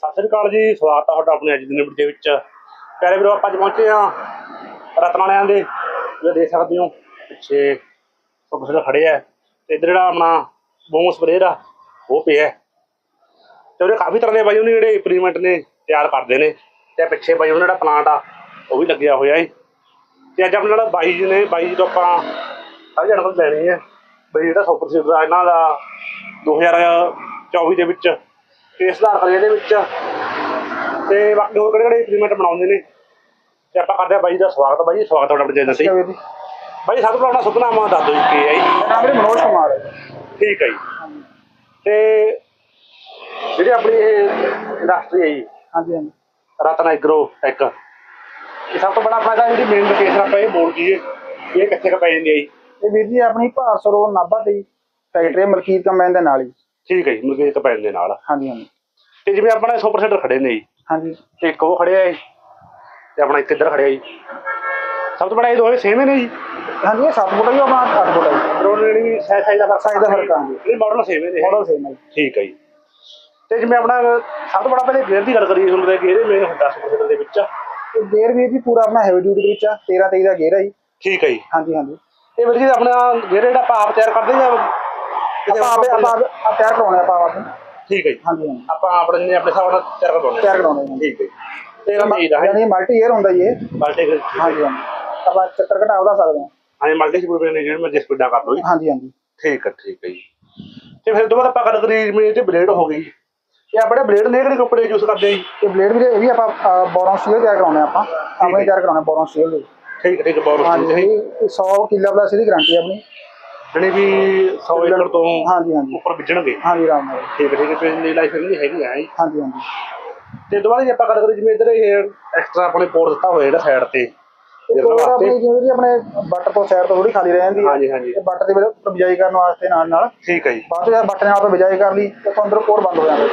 ਸਤਿ ਸ੍ਰੀ ਅਕਾਲ ਜੀ, ਸਵਾਗਤ ਆ ਤੁਹਾਡਾ ਆਪਣੇ ਅੱਜ ਦੀ ਵੀਡੀਓ ਦੇ ਵਿੱਚ। ਪਿਆਰੇ ਵੀਰੋ, ਆਪਾਂ ਅੱਜ ਪਹੁੰਚੇ ਆ ਰਤਨ ਵਾਲਿਆਂ ਦੇ, ਤੁਸੀਂ ਦੇਖ ਸਕਦੇ ਹੋ, ਪਿੱਛੇ ਸੁਪਰ ਖੜੇ ਆ। ਤੇ ਇੱਧਰ ਜਿਹੜਾ ਆਪਣਾ ਬੋਮ ਸਪਰੇਅ ਆ, ਉਹ ਪਿਆ। ਹੈ। ਤੇ ਉਹਦੇ ਕਾਫੀ ਤਰ੍ਹਾਂ ਦੇ ਬਾਈ ਉਹਨੇ ਜਿਹੜੇ ਇੰਪਲੀਮੈਂਟ ਨੇ ਤਿਆਰ ਕਰਦੇ ਨੇ। ਤੇ ਪਿੱਛੇ ਬਾਈ ਉਹਨਾਂ ਜਿਹੜਾ ਪਲਾਂਟ ਆ, ਉਹ ਵੀ ਲੱਗਿਆ ਹੋਇਆ ਹੈ ਤੇ ਅੱਜ ਆਪਣੇ ਨਾਲ ਬਾਈ ਜੀ ਨੇ, ਬਾਈ ਜੀ ਤੋਂ ਆਪਾਂ ਸਾਰੀ ਤੋਂ ਲੈਣੀ ਹੈ ਬਈ ਜਿਹੜਾ ਸੁਪਰ ਸੀਡਰ ਆ, ਇਹਨਾਂ ਦਾ 2024 ਦੇ ਵਿੱਚ ਤੇ ਸੁਧਾਰ ਕਰੇ ਇਹਦੇ ਵਿੱਚ। ਤੇ ਬਾਕੀ ਹੋਰ ਕਿਹੜੇ ਕਿਹੜੇ ਇੰਪਲੀਮੈਂਟ ਬਣਾਉਂਦੇ ਨੇ? ਤੇ ਆਪਾਂ ਕਰਦੇ ਆ ਬਾਈ ਦਾ ਸਵਾਗਤ। ਬਾਈ ਸਵਾਗਤ ਤੁਹਾਡਾ ਤੇ ਵੀਰ ਜੀ। ਬਾਈ ਸਭ ਤੋਂ ਪਹਿਲਾਂ ਆਪਣਾ ਸੁਪਨਾਮਾ ਦੱਸ ਦਿਓ ਜੀ ਕੀ ਹੈ ਜੀ। ਮੇਰਾ ਨਾਮ ਮਨੋਜ ਕੁਮਾਰ ਹੈ ਠੀਕ ਹੈ ਜੀ। ਤੇ ਜਿਹੜੀ ਆਪਣੀ ਇਹ ਇੰਡਸਟਰੀ ਹੈ ਜੀ ਹਾਂਜੀ ਹਾਂਜੀ। ਰਤਨ ਐਗਰੋ ਟੈਕ ਇਹ ਸਭ ਤੋਂ ਬੜਾ ਇਹਦਾ ਜਿਹੜੀ ਮੇਨ ਲੋਕੇਸ਼ਨ ਆਪਾਂ ਇਹ ਬੋਲ ਦਈਏ ਇਹ ਕਿੱਥੇ ਕੁ ਪੈ ਜਾਂਦੀ ਹੈ ਜੀ। ਇਹ ਵੀਰ ਜੀ ਆਪਣੀ ਭਾਰਤ ਰੋਡ ਨਾਭਾ ਦੀ ਫੈਕਟਰੀ ਮਲਕੀਤ ਕੰਬਾਈਨ ਦੇ ਨਾਲ ਹੀ। ਠੀਕ ਹੈ ਜੀ ਮੁਰਗੇ ਕਪੈਣ ਦੇ ਨਾਲ। ਹਾਂਜੀ ਹਾਂਜੀ। ਤੇ ਜਿਵੇਂ ਆਪਣੇ ਸੁਪਰ ਸੈਂਟਰ ਖੜੇ ਨੇ ਜੀ ਹਾਂਜੀ ਤੇ ਇੱਕ ਉਹ ਖੜਿਆ ਹੈ ਤੇ ਆਪਣਾ ਇੱਕ ਇੱਧਰ ਖੜਿਆ ਜੀ। ਸਭ ਤੋਂ ਬੜਾ ਇਹ ਦੋਵੇਂ ਸੇਮ ਨੇ ਜੀ? ਹਾਂਜੀ ਇਹ 7 ਫੁੱਟ ਹੈ ਆਪਣਾ 8 ਫੁੱਟ ਹੈ ਰੋਡ ਜਿਹੜੀ ਸਾਈਜ਼ ਸਾਈਜ਼ ਦਾ ਫ਼ਰਕ Size ਦਾ ਫ਼ਰਕ ਆ ਜੀ। ਇਹ ਮਾਡਲ ਸੇਮ ਨੇ। ਮਾਡਲ ਸੇਮ ਹੈ। ਠੀਕ ਹੈ ਜੀ। ਤੇ ਜਿਵੇਂ ਆਪਣਾ ਸਭ ਤੋਂ ਬੜਾ ਪਹਿਲੇ ਗੇਅਰ ਦੀ ਗੱਲ ਕਰੀਏ ਹੁੰਦਾ ਕਿ ਇਹਦੇ ਮੇਨ ਹੁੰਦਾ ਸੁਪਰ ਸੈਂਟਰ ਦੇ ਵਿੱਚ। ਇਹ ਗੇਅਰ ਵੀਰ ਜੀ ਪੂਰਾ ਆਪਣਾ ਹੈਵੀ ਡਿਊਟੀ ਦੇ ਵਿੱਚ ਆ 13 23 ਦਾ ਗੇਅਰ ਹੈ ਜੀ। ਠੀਕ ਹੈ ਜੀ। ਹਾਂਜੀ ਹਾਂਜੀ। ਇਹ ਵੀਰ ਜੀ ਆਪਣਾ ਗੇਅਰ ਜਿਹੜਾ ਆਪਾਂ ਆਪ ਤਿਆਰ ਕਰਦੇ ਜਾਂ ਕਿਤੇ ਆਪਾਂ ਆਪੇ ਆਪਾਂ ਆਪੇ- ਆਪ ਤਿਆਰ ਕਰਾਉਣੇ ਆਪਾਂ ਆਪ ਠੀਕ ਹੈ ਜੀ। ਹਾਂਜੀ ਹਾਂਜੀ। ਆਪਾਂ ਆਪਣੇ ਆਪਣੇ ਹਿਸਾਬ ਨਾਲ ਤਿਆਰ ਕਰਵਾਉਣੇ ਤਿਆਰ ਕਰਾਉਣੇ ਜੀ ਠੀਕ ਹੈ ਜੀ। ਤੇਰਾ ਮੀਦਾ ਹੈ। ਯਾਨੀ ਮਲਟੀ ਏਅਰ ਹੁੰਦਾ ਜੀ ਇਹ। ਮਲਟੀ ਹਾਂਜੀ ਹਾਂਜੀ। ਆਪਾਂ ਚੱਕਰ ਘਟਾ ਉਹਦਾ ਸਕਦੇ ਹਾਂ। ਹਾਂ ਮਲਟੀ ਸਪੀਡ ਨੇ ਜਿਹੜੇ ਮੈਂ ਜਿਸ ਸਪੀਡਾਂ ਕਰ ਲਓ ਜੀ। ਹਾਂਜੀ ਹਾਂਜੀ। ਠੀਕ ਹੈ ਠੀਕ ਹੈ ਜੀ। ਤੇ ਫਿਰ ਦੁਬਾਰਾ ਆਪਾਂ ਗੱਲ ਕਰੀਏ ਜਿਵੇਂ ਇਹ ਤੇ ਬਲੇਡ ਹੋ ਗਈ। ਇਹ ਆਪਣੇ ਬਲੇਡ ਨੇ ਕਿਹੜੇ ਕੰਪਨੀ ਯੂਜ਼ ਕਰਦੇ ਆ ਜੀ? ਇਹ ਬਲੇਡ ਵੀਰੇ ਇਹ ਵੀ ਆਪਾਂ ਬੋਰੋਂ ਸਟੀਲ ਤਿਆਰ ਕਰਾਉਣੇ ਆਪਾਂ। ਆਪਣੇ ਤਿਆਰ ਕਰਾਉਣੇ ਬੋਰੋਂ ਸਟੀਲ ਦੇ। ਠੀਕ ਹੈ ਠੀਕ ਹੈ ਬਹੁਤ ਹਾਂਜੀ ਇਹ 100 ਕਿੱਲਾ ਪਲੱਸ ਇਹਦੀ ਗਾਰੰਟੀ ਆਪਣੀ। ਜਿਹੜੇ ਵੀ 100 ਏਕੜ ਤੋਂ ਹਾਂਜੀ ਹਾਂਜੀ। ਉੱਪਰ ਵਿਜਣਗੇ। ਹਾਂਜੀ ਰਾਮ ਨਾਲ ਠੀਕ ਠੀਕ ਤੇ ਇਹਦੀ ਲਾਈਫ ਇਹਦੀ ਹੈਗੀ ਆ। ਜੀ ਹਾਂਜੀ ਹਾਂਜੀ। ਤੇ ਦੁਬਾਰਾ ਜੇ ਆਪਾਂ ਗੱਲ ਕਰੀਏ ਜਿਵੇਂ ਇੱਧਰ ਇਹ ਐਕਸਟਰਾ ਆਪਣੇ ਪੋਰਟ ਦਿੱਤਾ ਹੋਇਆ ਜਿਹੜਾ ਸਾਈਡ ਤੇ। ਤੇ ਜਿਹਦੇ ਹੋਰ ਵਾਸਤੇ ਆਪਣੀ ਜਿਵੇਂ ਜੀ ਆਪਣੇ ਬੱਟ ਤੋਂ ਸਾਈਡ ਤੋਂ ਥੋੜੀ ਖਾਲੀ ਰਹਿ ਜਾਂਦੀ ਹੈ ਹਾਂਜੀ ਹਾਂਜੀ। ਤੇ ਬੱਟ ਦੇ ਵਿੱਚ ਬਿਜਾਈ ਕਰਨ ਵਾਸਤੇ ਨਾਲ ਨਾਲ। ਠੀਕ ਹੈ ਜੀ। ਬਾਅਦ ਵਿੱਚ ਬੱਟ ਨਾਲ ਆਪਾਂ ਬਿਜਾਈ ਕਰ ਲਈ ਤੇ ਤੋਂ ਅੰਦਰ ਕੋਰ ਬੰਦ ਹੋ ਜਾਂਦਾ।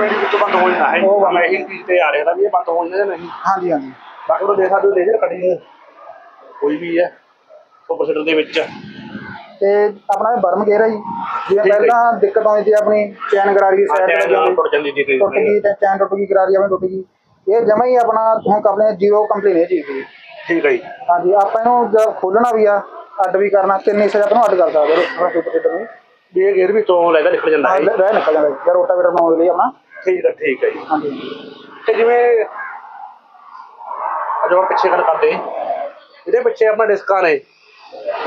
ਰੈਡੀ ਵਿੱਚ ਬੰਦ ਹੋ ਜਾਂਦਾ ਹੈ। ਉਹ ਬੰਦ- ਮੈਂ ਇਹੀ ਚੀਜ਼ ਤੇ ਆ ਰਿਹਾ ਤਾਂ ਵੀ ਇਹ ਬੰਦ ਹੋ ਜਾਂਦਾ ਜਾਂ ਨਹੀਂ? ਹਾਂਜੀ ਹਾਂਜੀ। ਬਾਕੀ ਉਹ ਦੇਖ ਸਕਦੇ ਹੋ ਲੇਜ਼ਰ ਕੱਢੀ ਹੈ। ਕੋਈ ਵੀ ਹੈ ਸੁਪਰ ਸੀਡਰ ਦੇ ਵਿੱਚ। ਤੇ ਆਪਣਾ ਇਹ ਬਰਮ ਗੇਅਰ ਹੈ ਜੀ। ਜਿਵੇਂ ਹੈ ਜੀ। ਪਹਿਲਾਂ ਦਿੱਕਤ ਆਉਂਦੀ ਸੀ ਆਪਣੀ ਚੈਨ ਗਰਾਰੀ ਸਾਈਡ ਤੇ ਟੁੱਟ ਜਾਂਦੀ ਸੀ ਕਈ ਟੁੱਟ ਗਈ ਤੇ ਚੈਨ ਟੁੱਟ ਗਈ ਗਰਾਰੀ ਆਪਣੀ ਟੁੱਟ ਗਈ। ਇਹ ਜਮਾ ਹੀ ਆਪਣਾ ਹੁਣ ਆਪਣੇ ਜ਼ੀਰੋ ਕੰਪਲੇਨ ਹੈ ਦੀ ਠੀਕ ਹੈ ਜੀ। ਹਾਂਜੀ ਆਪਾਂ ਇਹਨੂੰ ਜਦ ਖੋਲਣਾ ਵੀ ਆ ਅੱਡ ਵੀ ਕਰਨਾ ਤਿੰਨ ਹਿੱਸੇ ਆਪਾਂ ਨੂੰ ਅੱਡ ਕਰ ਸਕਦੇ ਹਾਂ ਸੁਪਰ ਸੀਟਰ ਨੂੰ ਵੀ ਇਹ ਗੇਅਰ ਵੀ ਤੋਂ ਲੈਦਾ ਨਿਕਲ ਜਾਂਦਾ ਹੈ। ਰਹਿ ਨਿਕਲ ਜਾਂਦਾ ਜੀ ਜਾਂ ਰੋਟਾਵੇਟਰ ਬਣਾਉਣ ਲਈ ਆਪਣਾ। ਠੀਕ ਹੈ ਠੀਕ ਹੈ ਜੀ। ਹਾਂਜੀ। ਤੇ ਜਿਵੇਂ ਅਜੋ ਪਿੱਛੇ ਗੱਲ ਕਰਦੇ ਇਹਦੇ ਪਿੱਛੇ ਆਪਣਾ ਡਿਸਕਾਂ ਨੇ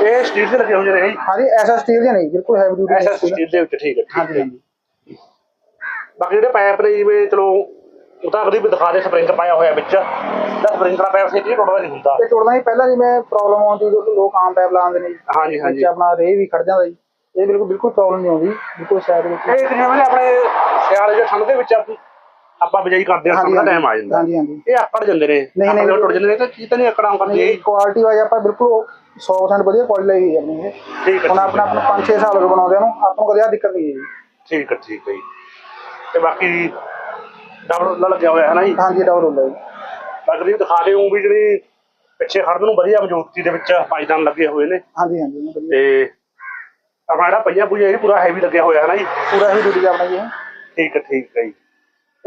ਇਹ ਸਟੀਲ ਦੇ ਲੱਗੇ ਹੁੰਦੇ ਨੇ। ਜੀ ਹਾਂਜੀ ਐਸਾ ਸਟੀਲ ਦੀ ਨਹੀਂ ਬਿਲਕੁਲ ਹੈਵੀ ਡਿਊਟੀ ਐਸਾ ਸਟੀਲ ਦੇ ਵਿੱਚ ਠੀਕ ਹੈ ਹਾਂਜੀ ਹਾਂਜੀ। ਬਾਕੀ ਜਿਹੜੇ ਪਾਈਪ ਨੇ ਜਿਵੇਂ ਚਲੋ ਉਹ ਤਾਂ ਅਗਲੀ ਵੀ ਦਿਖਾ ਦੇ ਸਪਰਿੰਗ ਪਾਇਆ ਹੋਇਆ ਵਿੱਚ। ਦਾ ਸਪਰਿੰਗ ਦਾ ਪਾਈਪ ਸੇਟੀ ਟੁੱਟਦਾ ਨਹੀਂ ਹੁੰਦਾ। ਤੇ ਟੁੱਟਦਾ ਹੀ ਪਹਿਲਾਂ ਜਿਵੇਂ ਪ੍ਰੋਬਲਮ ਆਉਂਦੀ ਜੋ ਲੋਕ ਆਮ ਪੈਪ ਲਾਉਂਦੇ ਨੇ। ਹਾਂਜੀ ਹਾਂਜੀ। ਆਪਣਾ ਰੇ ਵੀ ਖੜ ਜਾਂਦਾ ਜੀ ਇਹ ਬਿਲਕੁਲ ਬਿਲਕੁਲ ਪ੍ਰੋਬਲਮ ਨਹੀਂ ਆਉਂਦੀ ਬਿਲਕੁਲ ਸਾਈਡ ਵਿੱਚ। ਇਹ ਜਿਵੇਂ ਨੇ ਆਪਣੇ ਸਿਆਲ ਜਾਂ ਠੰਡ ਦੇ ਵਿੱਚ ਆਪ- ਬਿਜਾਈ ਕਰਦੇ ਹਾਂ ਦਾ ਟਾਈਮ ਆ ਜਾਂਦਾ। ਹਾਂਜੀ ਹਾਂਜੀ। ਇਹ ਆਕੜ ਜਾਂਦੇ ਨੇ ਨਹੀਂ, ਨਹੀਂ। ਟੁੱਟ ਜਾਂਦੇ ਨੇ ਤਾਂ ਕੀ ਤਾਂ ਨਹੀਂ ਆਕੜਾਂ ਕਰਦੇ ਇਹ ਕੁਆਲਿਟੀ ਵਾਈਜ਼ ਆਪਾਂ ਬਿਲਕੁਲ 100% ਵਧੀਆ ਕੁਆਲਿਟੀ ਲਈ ਹੋਈ ਹੈ ਠੀਕ ਹੈ ਹੁਣ ਆਪਣਾ ਆਪਣਾ 5-6 ਸਾਲ ਹੋ ਬਣਾਉਂਦੇ ਨੂੰ ਆਪਾਂ ਨੂੰ ਕਦੇ ਆ ਦਿੱਕਤ ਨਹੀਂ ਹੈ ਠੀਕ ਹੈ ਠੀਕ ਹੈ ਜੀ। ਤੇ ਬਾਕੀ ਡਬਲ ਲੱਗਿਆ ਹੋਇਆ ਹੈ ਨਾ ਜੀ? ਹਾਂਜੀ ਡਬਲ ਹੁੰਦਾ ਜੀ। ਬਾਕੀ ਦਿਖਾ ਦਿਓ ਵੀ ਜਿਹੜੀ ਪਿੱਛੇ ਖੜਨ ਨੂੰ ਵਧੀਆ ਮਜ਼ਬੂਤੀ ਦੇ ਵਿੱਚ ਪਾਈਦਾਨ ਲੱਗੇ ਹੋਏ ਨੇ। ਹਾਂਜੀ ਹਾਂਜੀ। ਤੇ ਆਪਣਾ ਜਿਹੜਾ ਪਈਆ ਪੂਜਾ ਇਹ ਪੂਰਾ ਹੈਵੀ ਲੱਗਿਆ ਹੋਇਆ ਹੈ ਨਾ ਜੀ? ਪੂਰਾ ਹੀ ਡਿਊਟੀ ਆਪਣਾ ਜੀ। ਠੀਕ ਹੈ ਠੀਕ ਹੈ ਜੀ।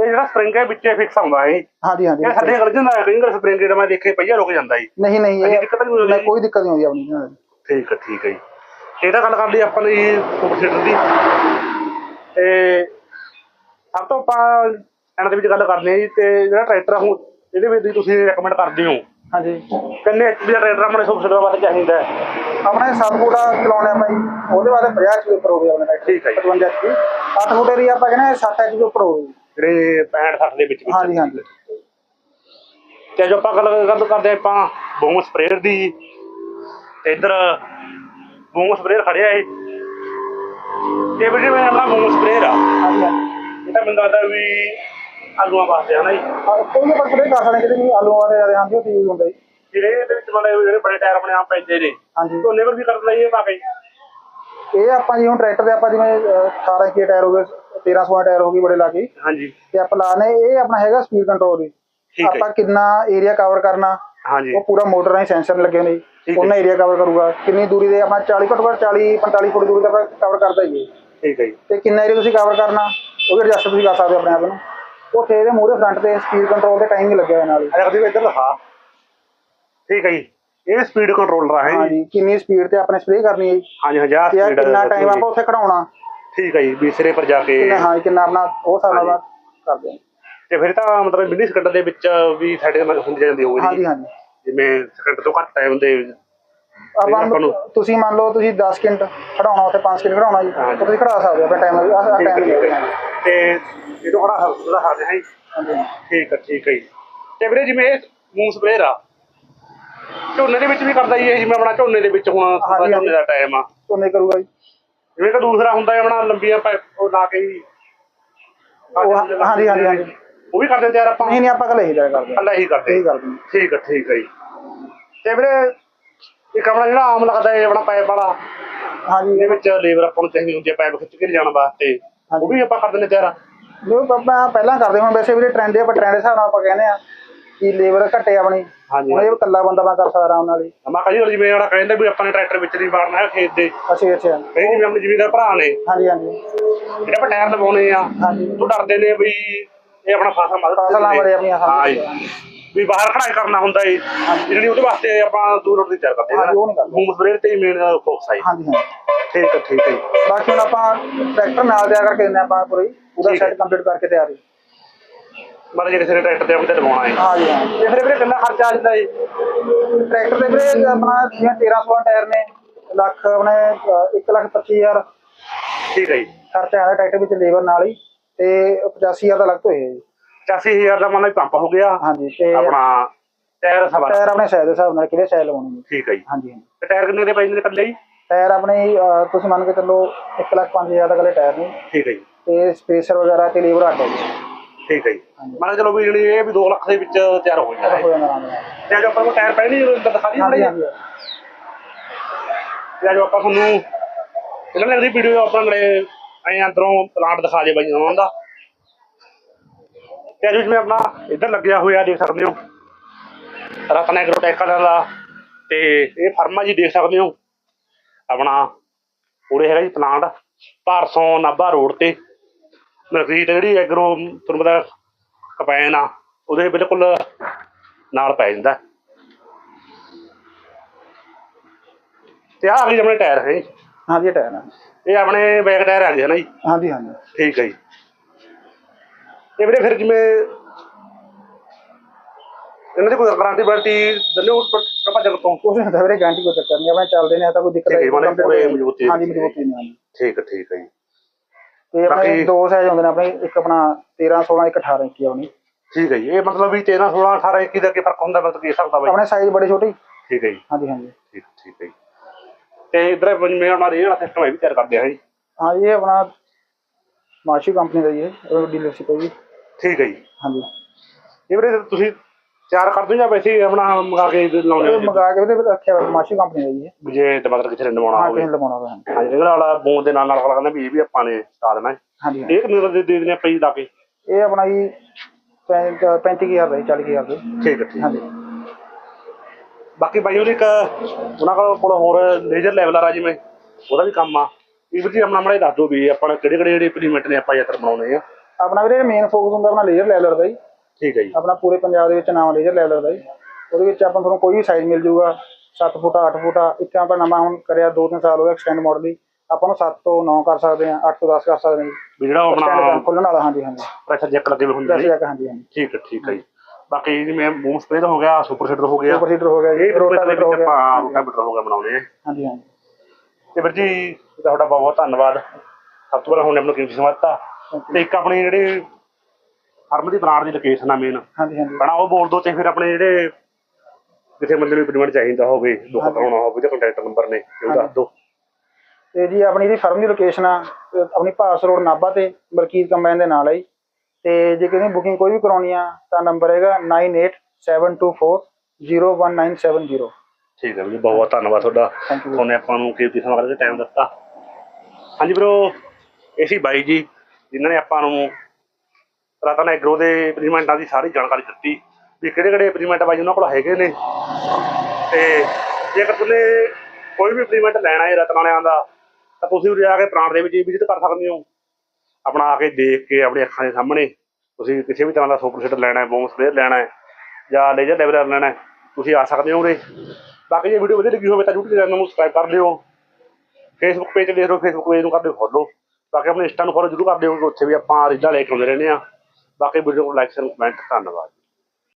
ਇਹ ਜਿਹੜਾ ਸਪਰਿੰਗ ਹੈ ਵਿੱਚੇ ਫਿਕਸ ਆਉਂਦਾ ਹੈ ਇਹ। ਹਾਂਜੀ ਹਾਂਜੀ ਇਹ ਸਾਡੇ ਗਲ ਜਾਂਦਾ ਵਾਰ ਸਪਰਿੰਗ ਜਿਹੜਾ ਮੈਂ ਦੇਖੇ ਪਈਆ ਰੁਕ ਜਾਂਦਾ ਜੀ। ਨਹੀਂ ਨਹੀਂ ਇਹ ਦਿੱਕਤ ਨਹੀਂ ਨਹੀਂ, ਕੋਈ ਦਿੱਕਤ ਨਹੀਂ ਆਉਂਦੀ ਆਪਣੀ। ਠੀਕ ਹੈ ਠੀਕ ਹੈ ਜੀ। ਇਹਦਾ ਗੱਲ ਕਰ ਲਈ ਆਪਾਂ ਨੇ ਸੁਪਰਸੀਡਰ ਦੀ। ਤੇ ਸਭ ਤੋਂ ਆਪਾਂ ਇਹਨਾਂ ਦੇ ਵਿੱਚ ਗੱਲ ਕਰਦੇ ਹਾਂ ਜੀ ਤੇ ਜਿਹੜਾ ਟਰੈਕਟਰ ਹੁਣ ਇਹਦੇ ਵਿੱਚ ਤੁਸੀਂ ਰეკਮੈਂਡ ਕਰਦੇ ਹੋ। ਹਾਂਜੀ। ਕਿੰਨੇ ਐਚਪੀ ਦਾ ਟਰੈਕਟਰ ਆਪਣੇ ਸੁਪਰਸੀਡਰ ਵਾਸਤੇ ਚਾਹੀਦਾ ਹੈ? ਆਪਣੇ 7 ਫੁੱਟਾ ਚਲਾਉਣੇ ਜੀ ਉਹਦੇ ਬਾਅਦ 50 ਐਚਪੀ ਉੱਪਰ ਹੋ ਗਿਆ ਆਪਣੇ ਠੀਕ ਹੈ ਜੀ। 55 ਐਚਪੀ 8 ਫੁੱਟੇ ਦੀ ਆਪਾਂ ਕਹਿੰਦੇ 60 ਐਚਪੀ ਉੱਪਰ ਹੋ ਗਈ ਜਿਹੜੇ 65 60 ਦੇ ਵਿੱਚ ਵਿੱਚ ਹਾਂਜੀ ਹਾਂਜੀ। ਤੇ ਜੋ ਆਪਾਂ ਗੱਲ ਗੱਲ ਕਰਦੇ ਆਪਾਂ ਬੂਮ ਸਪਰੇਅਰ ਦੀ। ਤੇ ਇੱਧਰ ਬੂਮ ਸਪਰੇਅਰ ਖੜਿਆ ਹੈ ਇਹ ਵੀਡੀਓ ਮੇਰਾ ਨਾਮ ਬੂਮ ਸਪਰੇਅਰ ਆ। ਹਾਂਜੀ ਹਾਂਜੀ। ਇਹ ਤਾਂ ਮੈਨੂੰ ਲੱਗਦਾ ਵੀ ਆਲੂਆਂ ਵਾਸਤੇ ਨਾ ਜੀ। ਕੋਈ ਵੀ ਆਪਾਂ ਸਪਰੇ ਕਰ ਸਕਦੇ ਕਿਤੇ ਵੀ ਆਲੂ ਵਾਲੇ ਆਂਦੇ ਉਹ ਤੇ ਯੂਜ਼ ਹੁੰਦਾ ਜੀ। ਜਿਹੜੇ ਇਹਦੇ ਵਿੱਚ ਮਤਲਬ ਜਿਹੜੇ ਬੜੇ ਟਾਇਰ ਆਪਣੇ ਆਪ ਪੈਂਦੇ ਨੇ। ਹਾਂਜੀ। ਝੋਨੇ ਪਰ ਵੀ ਕਰ ਲਈਏ ਬਾਕੀ ਇਹ ਆਪਾਂ ਜੀ ਹੁਣ ਟਰੈਕਟਰ ਦੇ ਆਪਾਂ ਜਿਵੇਂ ਅਹ, 18 ਇੰਚੀ ਟਾਇਰ ਹੋ ਗਏ 1300 ਟਾਇਰ ਹੋ ਗਈ ਬੜੇ ਲਾ ਕੇ ਹਾਂਜੀ। ਤੇ ਆਪਾਂ ਲਾਣੇ ਇਹ ਆਪਣਾ ਹੈਗਾ ਸਪੀਡ ਕੰਟਰੋਲ ਦੀ ਠੀਕ ਹੈ ਆਪਾਂ ਕਿੰਨਾ ਏਰੀਆ ਕਵਰ ਕਰਨਾ ਹਾਂਜੀ। ਉਹ ਪੂਰਾ ਮੋਟਰ ਨਾਲ ਸੈਂਸਰ ਲੱਗੇ ਨੇ। ਠੀਕ ਹੈ। ਉਹਨਾਂ ਏਰੀਆ ਕਵਰ ਕਰੂਗਾ। ਕਿੰਨੀ ਦੂਰੀ ਦੇ ਆਪਾਂ 40 ਘੱਟੋ ਘੱਟ 40 45 ਫੁੱਟ ਦੂਰੀ ਦਾ ਕਵਰ ਕਰਦਾ ਹੈ ਠੀਕ ਹੈ ਜੀ। ਤੇ ਕਿੰਨਾ ਏਰੀਆ ਤੁਸੀਂ ਕਵਰ ਕਰਨਾ ਉਹ ਵੀ ਐਡਜਸਟ ਤੁਸੀਂ ਕਰ ਸਕਦੇ ਹੋ ਆਪਣੇ ਆਪ ਨੂੰ। ਉੱਥੇ ਇਹਦੇ ਮੂਹਰੇ ਫਰੰਟ ਤੇ ਸਪੀਡ ਕੰਟਰੋਲ ਤੇ ਟਾਈਮ ਵੀ ਲੱਗਿਆ ਹੋਇਆ ਨਾਲ ਹੀ। ਅਜਾ ਕਦੀ ਇੱਧਰ ਦਿਖਾ। ਠੀਕ ਹੈ ਜੀ। ਇਹ ਸਪੀਡ ਕੰਟਰੋਲਰ ਹੈ ਜੀ ਹਾਂਜੀ ਕਿੰਨੀ ਸਪੀਡ ਤੇ ਆਪਣੇ ਸਪਰੇਅ ਕਰਨੀ ਹੈ ਜੀ? ਹਾਂਜੀ ਹਜ਼ਾਰ ਤੇ ਆਹ ਸਪੀਡ ਕਿੰਨਾ ਟਾਈਮ ਆਪਾਂ ਉੱਥੇ ਖੜਾਉਣਾ ਠੀਕ ਹੈ ਜੀ ਵੀ ਸਿਰੇ ਪਰ ਜਾ ਕੇ। ਕਿੰਨਾ ਹਾਂ ਜੀ, ਕਿੰਨਾ ਆਪਣਾ ਉਹ ਹਿਸਾਬ ਨਾਲ ਕਰਦੇ ਹਾਂ। ਤੇ ਫਿਰ ਤਾਂ ਮਤਲਬ ਮਿੰਨੀ ਸਕਿੰਟ ਦੇ ਵਿੱਚ ਵੀ ਸਾਡੇ ਹੁੰਦੀ ਜਾਂਦੀ ਹੋਊਗੀ ਹਾਂਜੀ ਜੀ। ਹਾਂਜੀ ਜਿਵੇਂ ਸਕਿੰਟ ਤੋਂ ਘੱਟ ਟਾਈਮ ਦੇ ਆਪਾਂ ਆਪਾਂ ਨੂੰ- ਤੁਸੀਂ ਮੰਨ ਲਓ ਤੁਸੀਂ 10 ਸਕਿੰਟ ਖੜਾਉਣਾ ਉੱਥੇ 5 ਸਕਿੰਟ ਖੜਾਉਣਾ ਜੀ ਹਾਂਜੀ। ਤਾਂ ਤੁਸੀਂ ਖੜਾ ਸਕਦੇ ਹੋ ਆਪਣੇ ਟਾਈਮ ਨਾਲ ਆਹ ਹੈ, ਟਾਈਮ ਹੈ। ਤੇ ਇਹ ਤੋਂ ਖੜਾ ਹੱਸਦਾ ਹਾਦੇ ਹੈ ਜੀ। ਹਾਂਜੀ। ਠੀਕ ਹੈ ਠੀਕ ਹੈ ਜੀ। ਤੇ ਵੀਰੇ ਜਿਵੇਂ ਇਹ ਮੂੰਹ ਆ ਝੋਨੇ ਦੇ ਵਿੱਚ ਵੀ ਕਰਦਾ ਜੀ ਇਹ ਜਿਵੇਂ ਆਪਣਾ ਝੋਨੇ ਦੇ ਵਿੱਚ ਹੁਣ ਹਾਂਜੀ, ਝੋਨੇ ਦਾ ਟਾਈਮ ਆ। ਝੋਨੇ ਕਰੂਗਾ ਜੀ। ਜਿਵੇਂ ਕਿ ਦੂਸਰਾ ਹੁੰਦਾ ਹੈ ਆਪਣਾ ਲੰਬੀਆਂ ਪਾਈਪ ਉਹ ਲਾ ਕੇ ਹੀ ਉਹ ਹਾਂਜੀ ਹਾਂਜੀ ਹਾਂਜੀ ਉਹ ਵੀ ਕਰਦੇ ਤਿਆਰ ਆਪਾਂ? ਨਹੀਂ ਨਹੀਂ ਆਪਾਂ ਕੱਲੇ ਹੀ ਜਾਇਆ ਕਰਦੇ ਹਾਂ। ਅੱਲਾ ਹੀ ਕਰਦੇ। ਇਹੀ ਕਰਦੇ ਹਾਂ। ਠੀਕ ਹੈ ਠੀਕ ਹੈ ਜੀ। ਤੇ ਵੀਰੇ ਇੱਕ ਆਪਣਾ ਜਿਹੜਾ ਆਮ ਲੱਗਦਾ ਹੈ ਆਪਣਾ ਪਾਈਪ ਵਾਲਾ ਹਾਂਜੀ। ਇਹਦੇ ਵਿੱਚ ਲੇਬਰ ਆਪਾਂ ਨੂੰ ਚਾਹੀਦੀ ਹੁੰਦੀ ਹੈ ਪਾਈਪ ਖਿੱਚ ਕੇ ਲਿਜਾਣ ਵਾਸਤੇ। ਉਹ ਵੀ ਆਪਾਂ ਕਰ ਦਿੰਦੇ ਤਿਆਰ ਲੋਕ ਆਪਾਂ ਪਹਿਲਾਂ ਕਰਦੇ ਹੁਣ ਵੈਸੇ ਵੀ ਟ੍ਰੈਂਡ ਹੈ ਪਰ ਟ੍ਰੈਂਡ ਦੇ ਹਿਸਾਬ ਨਾਲ ਆਪਾਂ ਕਹਿੰਦੇ ਆ ਕਿ ਲੇਬਰ ਘਟੇ ਆਪਣੀ? ਹਾਂਜੀ ਹੁਣ ਇਹ ਇਕੱਲਾ ਬੰਦਾ ਮੈਂ ਕਰ ਸਕਦਾ ਆਰਾਮ ਨਾਲ ਹੀ। ਮੈਂ ਕਹੀ ਜਿਵੇਂ ਜਿਹੜਾ ਕਹਿੰਦਾ ਵੀ ਆਪਾਂ ਨੇ ਟਰੈਕਟਰ ਵਿੱਚ ਨਹੀਂ ਵਾੜਨਾ ਹੈ ਖੇਤ ਦੇ। ਅੱਛਾ ਅੱਛਾ। ਕਈ ਜਿਵੇਂ ਆਪਣੇ ਜ਼ਿਮੀਦਾਰ ਭਰਾ ਨੇ। ਹਾਂਜੀ ਹਾਂਜੀ। ਜਿਹੜੇ ਆਪਾਂ ਟਾਇਰ ਲਵਾਉਣੇ ਆ। ਹਾਂਜੀ। ਉਹ ਡਰਦੇ ਨੇ ਵੀ ਇਹ ਆਪਣਾ ਫਸਲ ਮਦਦ ਫਸਲ ਨਾ। ਮਰੇ ਆਪਣੀਆਂ ਹਾਂ ਜੀ। ਵੀ ਬਾਹਰ ਖੜਾਈ ਕਰਨਾ ਹੁੰਦਾ ਏ। ਜਿਹੜੀ ਉਹਦੇ ਵਾਸਤੇ ਆਪਾਂ ਦੂਰ ਰੋਡ ਦੀ ਤਿਆਰ ਕਰਦੇ ਹਾਂਜੀ, ਉਹ ਨਹੀਂ ਕਰਦੇ। ਮੂੰਹ ਸਪਰੇਅ ਤੇ ਹੀ ਮੇਨ ਫੋਕਸ ਆਈ ਹਾਂਜੀ ਹਾਂਜੀ। ਠੀਕ ਹੈ ਠੀਕ ਹੈ। ਬਾਕੀ ਹੁਣ ਆਪਾਂ ਟਰੈਕਟਰ ਨਾਲ ਤਿਆਰ ਕਰਕੇ ਦਿੰਦੇ ਹਾਂ ਆਪਾਂ ਪੂਰੀ। ਪੂਰਾ ਹੈ। ਸੈੱਟ ਕੰਪਲੀਟ ਕਰਕੇ ਤਿਆਰ ਹੈ। ਮਤਲਬ ਜੇ ਕਿਸੇ ਨੇ ਟਰੈਕਟਰ ਤੇ ਆਪਣੇ ਤੇ ਲਵਾਉਣਾ ਹੈ। ਹਾਂਜੀ ਹਾਂ ਤੇ ਫਿਰ ਵੀਰੇ ਕਿੰਨਾ ਖਰਚਾ ਆ ਜਾਂਦਾ ਏ ਟਰੈਕਟਰ ਦੇ ਵੀਰੇ ਆਪਣਾ ਜਿਵੇਂ 13 16 ਟਾਇਰ ਨੇ ਲੱਖ ਆਪਣੇ 1 ਲੱਖ 25 ਹਜ਼ਾਰ ਠੀਕ ਹੈ ਜੀ। ਖਰਚਾ ਆਇਆ ਟਰੈਕਟਰ ਵਿੱਚ ਲੇਬਰ ਨਾਲ ਹੀ ਤੇ 85 ਹਜ਼ਾਰ ਦਾ ਲੱਗ ਹੋਏ ਜੀ। 85000 ਦਾ ਮੰਨ ਲਓ ਪੰਪ ਹੋ ਗਿਆ। ਹਾਂਜੀ ਤੇ ਆਪਣਾ ਟਾਇਰ ਸਵਾ ਟਾਇਰ ਆਪਣੇ ਸਾਈਜ਼ ਦੇ ਹਿਸਾਬ ਨਾਲ ਕਿਹੜੇ ਸਾਈਜ਼ ਲਵਾਉਣੇ ਨੇ। ਠੀਕ ਹੈ ਜੀ। ਹਾਂਜੀ ਤੇ ਟਾਇਰ ਕਿੰਨੇ ਦੇ ਪੈ ਜਾਂਦੇ ਨੇ ਇਕੱਲੇ ਹੀ ਟਾਇਰ ਆਪਣੇ ਤੁਸੀਂ ਮੰਨ ਕੇ ਚੱਲੋ 1 ਲੱਖ 5 ਹਜ਼ਾਰ ਦਾ ਕੱਲੇ ਟਾਇਰ ਨੇ। ਠੀਕ ਹੈ ਜੀ। ਤੇ ਸਪੇਸਰ ਵਗੈਰਾ ਤੇ ਲੇਬਰ ਹੈ ਜੀ। ਠੀਕ ਹੈ ਜੀ ਚਲੋ ਵੀ ਜਿਹੜੀ ਇਹ ਵੀ 2 ਲੱਖ ਦੇ ਵਿੱਚ ਤਿਆਰ ਹੋ ਜਾਂਦਾ। ਹੋ ਹੈ ਤੇ ਅੱਜ ਆਪਾਂ ਨੂੰ ਟਾਇਰ ਪੈ ਨਹੀਂ ਦਿਖਾ ਦੀ ਹਾਂਜੀ ਮੜੀ ਹਾਂਜੀ। ਤੇ ਅੱਜ ਆਪਾਂ ਤੁਹਾਨੂੰ ਇਹਨਾਂ ਨੇ ਅਗਲੀ ਵੀਡੀਓ ਆਪਾਂ ਨਾਲੇ ਐਂ ਅੰਦਰੋਂ ਪਲਾਂਟ ਦਿਖਾ ਦੇ ਬਾਈ ਉਹਨਾਂ ਦਾ। ਤੇ ਅੱਜ ਜਿਵੇਂ ਆਪਣਾ ਇੱਧਰ ਲੱਗਿਆ ਹੋਇਆ ਦੇਖ ਸਕਦੇ ਹੋ। ਰਤਨ ਐਗਰੋਟੈਕ ਦਾ। ਤੇ ਇਹ ਫਰਮਾ ਜੀ ਦੇਖ ਸਕਦੇ ਹੋ। ਆਪਣਾ ਉਰੇ ਹੈਗਾ ਜੀ ਪਲਾਂਟ ਭਾਰਸੋਂ ਨਾਭਾ ਰੋਡ ਤੇ। ਮਲਕੀਤ ਜਿਹੜੀ ਐਗਰੋ ਤੁਹਾਨੂੰ ਪਤਾ ਕਪੈਨ ਆ ਉਹਦੇ ਬਿਲਕੁਲ ਨਾਲ ਪੈ ਜਾਂਦਾ। ਤੇ ਆ ਗਈ ਆਪਣੇ ਟਾਇਰ ਹੈ ਜੀ। ਹਾਂਜੀ ਇਹ ਟਾਇਰ ਹੈ ਇਹ ਆਪਣੇ ਬੈਕ ਟਾਇਰ ਆ ਗਏ ਹਨ ਜੀ? ਹਾਂਜੀ ਹਾਂਜੀ। ਠੀਕ ਹੈ ਜੀ। ਇਹ ਵੀਰੇ ਫਿਰ ਜਿਵੇਂ ਇਹਨਾਂ ਦੀ ਕੋਈ ਗਾਰੰਟੀ ਵਾਰੰਟੀ ਦਿੰਦੇ ਹੋ ਭਜਨ ਤੋਂ? ਕੁਛ ਨਹੀਂ ਹੁੰਦਾ ਵੀਰੇ ਗਾਰੰਟੀ ਕੋਈ ਚੱਕਰ ਨਹੀਂ ਆਪਣੇ ਚੱਲਦੇ ਨੇ ਤਾਂ ਕੋਈ ਦਿੱਕਤ ਠੀਕ ਹੈ, ਮਾੜੇ ਪੂਰੇ ਮਜ਼ਬੂਤੀ ਦੇ ਹਾਂਜੀ ਵਿੱਚ ਮਜ਼ਬੂਤੀ ਨੇ ਹਾਂਜੀ ਠੀਕ ਠੀਕ ਹੈ ਜੀ। ਤੇ ਆਪਣੇ ਬਾਕੀ- ਦੋ ਸਾਈਜ਼ ਹੁੰਦੇ ਨੇ ਆਪਣੇ ਇੱਕ ਆਪਣਾ 13 16 ਇੱਕ 18 ਇੰਚੀ ਆਪਣੀ ਠੀਕ ਹੈ ਜੀ ਇਹ ਮਤਲਬ ਵੀ 13 16 18 21 ਦਾ ਕੀ ਫ਼ਰਕ ਹੁੰਦਾ ਮਤਲਬ ਕੀ ਹਿਸਾਬ ਦਾ ਬਾਈ ਆਪਣੇ ਸਾਈਜ਼ ਬੜੇ ਛੋਟੇ। ਠੀਕ ਹੈ ਜੀ। ਹਾਂਜੀ ਹਾਂਜੀ। ਠੀਕ ਠੀਕ ਹੈ ਜੀ। ਤੇ ਇਧਰ ਮੈਂ ਉਹਨਾਂ ਦੇ ਜਿਹੜਾ ਸਿਸਟਮ ਹੈ ਵੀ ਤਿਆਰ ਕਰਦੇ ਹਾਂ ਜੀ। ਹਾਂ ਇਹ ਆਪਣਾ ਮਾਸ਼ੀ ਕੰਪਨੀ ਦਾ ਜੀ ਇਹ ਡੀਲਰਸ਼ਿਪ ਹੈ ਜੀ। ਠੀਕ ਹੈ ਜੀ। ਹਾਂਜੀ। ਇਹ ਵੀਰੇ ਤੁਸੀਂ ਤਿਆਰ ਕਰਦੇ ਹੋ ਜਾਂ ਵੈਸੇ ਹੀ ਆਪਣਾ ਮੰਗਾ ਕੇ ਲਾਉਣੇ ਇਹ ਹੋ ਜੀ? ਮੰਗਾ ਕੇ ਉਹਦੇ ਵਿੱਚ ਰੱਖਿਆ ਹੋਇਆ ਮਾਸ਼ੀ ਕੰਪਨੀ ਦਾ ਜੀ ਇਹ। ਵੀ ਜੇ ਟਮਾਟਰ ਕਿਸੇ ਨੇ ਲਵਾਉਣਾ ਹਾਂ ਹੋਵੇ ਕਿਸੇ ਨੇ ਲਵਾਉਣਾ ਹੋਵੇ ਹਾਂਜੀ। ਇਹਦੇ ਨਾਲ ਬੂੰਦ ਦੇ ਨਾਲ ਨਾਲ ਅਗਲਾ ਕਹਿੰਦਾ ਵੀ ਇਹ ਵੀ ਆਪਾਂ ਨੇ ਲਾ ਦੇਣਾ ਹੈ। ਹਾਂਜੀ ਹਾਂਜੀ। ਇਹ ਕਿੰਨੇ ਦਾ ਦੇ ਦੇ ਦਿੰਦੇ ਆਪਾਂ ਜੀ ਲਾ ਕੇ ਇਹ ਆਪਣਾ ਜੀ 35000 ਦਾ ਜੀ 40000 ਦਾ ਜੀ। ਠੀਕ ਹੈ ਠੀਕ ਹੈ। ਹਾਂਜੀ ਬਾਕੀ ਬਾਈ ਉਹਦੀ ਇੱਕ ਉਹਨਾਂ ਕੋਲ ਕੋਲ ਹੋਰ ਲੇਜ਼ਰ ਲੈਵਲਰ ਆ ਜਿਵੇਂ ਉਹਦਾ ਵੀ ਕੰਮ ਆ ਇਹ ਵੀ ਜੀ ਆਪਣਾ ਮਾੜੇ ਦੱਸ ਦਿਓ ਵੀ ਆਪਾਂ ਨੇ ਕਿਹੜੇ ਕਿਹੜੇ ਜਿਹੜੇ ਇੰਪਲੀਮੈਂਟ ਨੇ ਆਪਾਂ ਯਾਤਰ ਬਣਾਉਣੇ ਆ ਆਪਣਾ ਵੀਰੇ ਮੇਨ ਫੋਕਸ ਹੁੰਦਾ ਆਪਣਾ ਲੇਜ਼ਰ ਲੈਵਲਰ ਦਾ ਜੀ ਠੀਕ ਹੈ ਜੀ। ਆਪਣਾ ਪੂਰੇ ਪੰਜਾਬ ਦੇ ਵਿੱਚ ਨਾਮ ਲੇਜ਼ਰ ਲੈਵਲਰ ਦਾ ਜੀ। ਉਹਦੇ ਵਿੱਚ ਆਪਾਂ ਤੁਹਾਨੂੰ ਕੋਈ ਵੀ ਸਾਈਜ਼ ਮਿਲ ਜਾਊਗਾ 7 ਫੁੱਟ 8 ਫੁੱਟ ਇੱਕ ਆਪਾਂ ਨਵਾਂ ਹੁਣ ਕਰਿਆ 2-3 ਸਾਲ ਹੋ ਗਏ ਐਕਸਟੈਂਡ ਮਾਡਲ ਦੀ। ਆਪਾਂ ਨੂੰ 7 ਤੋਂ 9 ਕਰ ਸਕਦੇ ਹਾਂ 8 ਤੋਂ 10 ਕਰ ਸਕਦੇ ਹਾਂ ਜੀ। ਵੀ ਜਿਹੜਾ ਉਹ ਆਪਣਾ ਖੁੱਲਣ ਵਾਲਾ ਹਾਂਜੀ ਹਾਂਜੀ। ਪ੍ਰੈਸ਼ਰ ਚੈੱਕ ਲੱਗੇ ਹੋਏ ਹੁੰਦੇ ਨੇ। ਜਗ੍ਹਾ ਹਾਂਜੀ ਹਾਂਜੀ। ਠੀਕ ਹੈ ਠੀਕ ਹੈ ਜੀ। ਬਾਕੀ ਜਿਵੇਂ ਬੂਮ ਸਪਰੇਅ ਹੋ ਗਿਆ ਸੁਪਰ ਸੀਡਰ ਹੋ ਗਿਆ। ਸੁਪਰ ਸੀਡਰ ਹੋ ਗਿਆ ਜੀ ਰੋਟਾਵੇਟਰ ਹੋ ਗਿਆ। ਆਪਾਂ ਰੋਟਾਵੇਟਰ ਹੋ ਗਿਆ ਬਣਾਉਣੇ ਆ ਹਾਂਜੀ ਹਾਂਜੀ। ਤੇ ਵੀਰ ਜੀ ਤੁਹਾਡਾ ਬਹੁਤ ਬਹੁਤ ਧੰਨਵਾਦ। ਸਭ ਤੋਂ ਪਹਿਲਾਂ ਹੁਣ ਆਪਣਾ ਕੀਮਤੀ ਸਮਾਂ ਦਿੱਤਾ ਤੇ ਇੱਕ ਆਪਣੀ ਜਿਹੜੀ ਫਰਮ ਦੀ ਬ੍ਰਾਂਡ ਦੀ ਲੋਕੇਸ਼ਨ ਆ ਮੇਨ ਹਾਂਜੀ ਹਾਂਜੀ। ਬਣਾ ਉਹ ਬੋਲ ਦੋ ਤੇ ਫਿਰ ਆਪਣੇ ਜਿਹੜੇ ਕਿਸੇ ਬੰਦੇ ਨੂੰ ਪੇਮੈਂਟ ਚਾਹੀਦਾ ਹੋਵੇ ਦੁੱਖ ਕਰਾਉਣਾ ਹੋਵੇ ਜਾਂ ਕੰਟੈਕਟ ਨੰਬਰ ਨੇ ਉਹ ਦੱਸ ਦਿਓ ਤੇ ਜੀ ਆਪਣੀ ਜਿਹੜੀ ਫਰਮ ਦੀ ਲੋਕੇਸ਼ਨ ਆ ਆਪਣੀ ਭਾਰਤ ਰੋਡ ਨਾਭਾ ਤੇ ਮਲਕੀਤ ਕੰਬਾਈਨ ਦੇ ਨਾਲ ਹੈ ਜੀ। ਤੇ ਜੇ ਕਿਸੇ ਨੇ ਬੁਕਿੰਗ ਕੋਈ ਵੀ ਕਰਾਉਣੀ ਆ ਤਾਂ ਨੰਬਰ ਹੈਗਾ 9872401970 ਠੀਕ ਹੈ ਜੀ ਬਹੁਤ ਬਹੁਤ ਧੰਨਵਾਦ ਤੁਹਾਡਾ. ਤੁਹਾਨੂੰ ਆਪਾਂ ਨੂੰ ਕੀਮਤੀ ਸਮਾਂ ਕਰਕੇ ਟਾਈਮ ਦਿੱਤਾ। ਹਾਂਜੀ ਵੀਰੋ ਇਹ ਸੀ ਬਾਈ ਜੀ ਜਿਨ੍ਹਾਂ ਨੇ ਆਪਾਂ ਨੂੰ ਰਤਨ ਐਗਰੋ ਦੇ ਇੰਪਲੀਮੈਂਟਾਂ ਦੀ ਸਾਰੀ ਜਾਣਕਾਰੀ ਦਿੱਤੀ ਵੀ ਕਿਹੜੇ ਕਿਹੜੇ ਇੰਪਲੀਮੈਂਟ ਬਾਈ ਉਹਨਾਂ ਕੋਲ ਹੈਗੇ ਨੇ। ਤੇ ਜੇਕਰ ਤੁਸੀਂ ਕੋਈ ਵੀ ਇੰਪਲੀਮੈਂਟ ਲੈਣਾ ਹੈ ਰਤਨ ਵਾਲਿਆਂ ਦਾ, ਤਾਂ ਤੁਸੀਂ ਉਰੇ ਆ ਕੇ ਪ੍ਰਾਂਤ ਦੇ ਵਿੱਚ ਵਿਜ਼ਿਟ ਕਰ ਸਕਦੇ ਹੋ। ਆਪਣਾ ਆ ਕੇ ਦੇਖ ਕੇ ਆਪਣੇ ਅੱਖਾਂ ਦੇ ਸਾਹਮਣੇ ਤੁਸੀਂ ਕਿਸੇ ਵੀ ਤਰ੍ਹਾਂ ਦਾ ਸੁਪਰ ਸੀਡਰ ਲੈਣਾ ਹੈ ਬੋਮ ਸਪਰੇਅਰ ਲੈਣਾ ਹੈ ਜਾਂ ਲੇਜ਼ਰ ਲੈਵਲਰ ਲੈਣਾ ਹੈ, ਤੁਸੀਂ ਆ ਸਕਦੇ ਹੋ ਉਰੇ। ਬਾਕੀ ਜੇ ਵੀਡੀਓ ਵਧੀਆ ਲੱਗੀ ਹੋਵੇ ਤਾਂ YouTube ਚੈਨਲ ਨੂੰ ਸਬਸਕ੍ਰਾਈਬ ਕਰ ਲਿਓ। ਫੇਸਬੁੱਕ ਪੇਜ ਤੇ ਦੇਖ ਲਓ ਫੇਸਬੁੱਕ ਪੇਜ ਨੂੰ ਕਰ ਦਿਓ ਫੋਲੋ ਬਾਕੀ ਆਪਣੇ ਇੰਸਟਾ ਨੂੰ ਫੋਲੋ ਜ਼ਰੂਰ ਕਰ ਦਿਓ ਉੱਥੇ ਵੀ ਆਪਾਂ ਰੀਲਾਂ ਲੈ ਕੇ ਆਉਂਦੇ ਰਹਿੰਦੇ ਆ ਬਾਕੀ ਵੀਡੀਓ ਨੂੰ ਲਾਈਕ ਐਂਡ ਕਮੈਂਟ ਧੰਨਵਾਦ।